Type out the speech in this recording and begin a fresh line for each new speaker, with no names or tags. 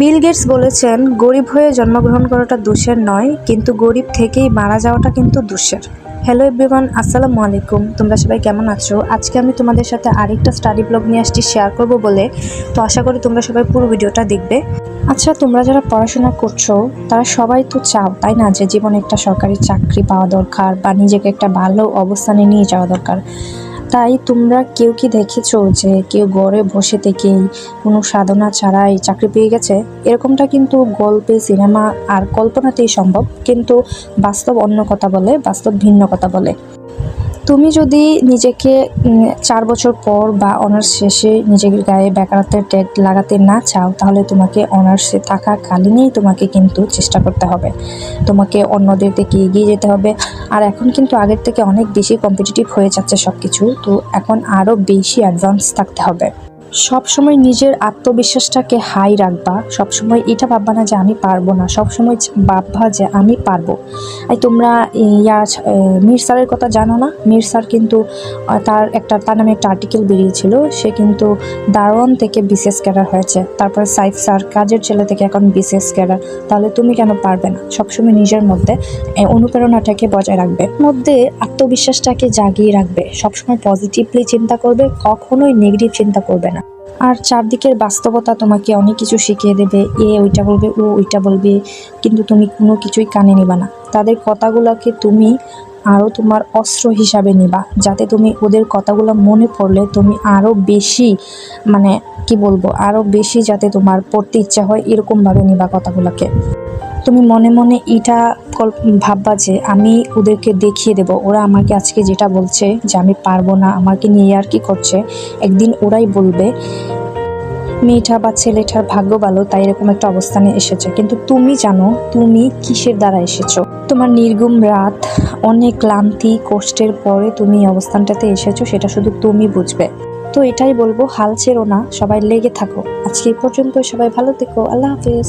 Bill Gates বলেছেন, গরিব হয়ে জন্মগ্রহণ করাটা দোষের নয়, কিন্তু গরিব থেকেই মারা যাওয়াটা কিন্তু দোষের। হ্যালো এভরিওয়ান, আসসালামু আলাইকুম। তোমরা সবাই কেমন আছো? আজকে আমি তোমাদের সাথে আরেকটা স্টাডি ব্লগ নিয়ে আসছি শেয়ার করব বলে। তো আশা করি তোমরা সবাই পুরো ভিডিওটা দেখবে। আচ্ছা তোমরা যারা পড়াশোনা করছ, তারা সবাই তো চাও, তাই না? যে জীবনে একটা সরকারি চাকরি পাওয়া দরকার বা নিজেকে একটা ভালো অবস্থানে নিয়ে যাওয়া দরকার। তাই তোমরা কেউ কি দেখেছ যে কেউ গড়ে বসে থেকেই কোনো সাধনা ছাড়াই চাকরি পেয়ে গেছে? এরকমটা কিন্তু গল্পে, সিনেমা আর কল্পনাতেই সম্ভব। কিন্তু বাস্তব অন্য কথা বলে, বাস্তব ভিন্ন কথা বলে। তুমি যদি নিজেকে চার বছর পর বা অনার্স শেষে নিজের গায়ে বেকারত্বের ট্যাগ লাগাতে না চাও, তাহলে তোমাকে অনার্সে থাকাকালীনই তোমাকে কিন্তু চেষ্টা করতে হবে। তোমাকে অন্যদের থেকে এগিয়ে যেতে হবে। আর এখন কিন্তু আগের থেকে অনেক বেশি কম্পিটিটিভ হয়ে যাচ্ছে সব কিছু তো এখন আরও বেশি অ্যাডভান্স থাকতে হবে। সবসময় নিজের আত্মবিশ্বাসটাকে হাই রাখবা। সবসময় এটা ভাববা না যে আমি পারব না। সবসময় ভাববা যে আমি পারব। এই তোমরা ইয়া মির স্যারের কথা জানো না? মির স্যার কিন্তু তার একটা, তার নামে একটা আর্টিকেল বেরিয়েছিল। সে কিন্তু দারোয়ান থেকে বিসিএস ক্যাডার হয়েছে। তারপরে সাইফ স্যার, কাজের ছেলে থেকে এখন বিসিএস ক্যাডার তাহলে তুমি কেন পারবে না? সবসময় নিজের মধ্যে অনুপ্রেরণাটাকে বজায় রাখবে। মধ্যে আত্মবিশ্বাসটাকে জাগিয়ে রাখবে। সবসময় পজিটিভলি চিন্তা করবে, কখনোই নেগেটিভ চিন্তা করবে না। আর চারদিকের বাস্তবতা তোমাকে অনেক কিছু শিখিয়ে দেবে। এ ওইটা বলবে, ও ওইটা বলবে, কিন্তু তুমি কোনো কিছুই কানে নেবা না। তাদের কথাগুলোকে তুমি আরও তোমার অস্ত্র হিসাবে নিবা, যাতে তুমি ওদের কথাগুলো মনে পড়লে তুমি আরও বেশি মানে কি বলব, আরও বেশি যাতে তোমার পড়তে ইচ্ছা হয় এরকমভাবে নিবা কথাগুলোকে। তুমি মনে মনে এটা ভাববা যে আমি ওদেরকে দেখিয়ে দেব, ওরা আমাকে আজকে যেটা বলছে যে আমি পারব না, আমাকে নিয়ে আর কি করছে, একদিন ওরাই বলবে মেয়েটা বা ছেলেটার ভাগ্য ভালো, তাই এরকম একটা অবস্থানে এসেছে। কিন্তু তুমি জানো, তুমি কিসের দ্বারা এসেছ? তোমার নির্গুম রাত, অনেক ক্লান্তি, কষ্টের পরে তুমি এই অবস্থানটাতে এসেছ, সেটা শুধু তুমি বুঝবে। তো এটাই বলব, হাল ছেড়ো না, সবাই লেগে থাকো। আজকে এই পর্যন্ত সবাই ভালো থেকো, আল্লাহ হাফেজ।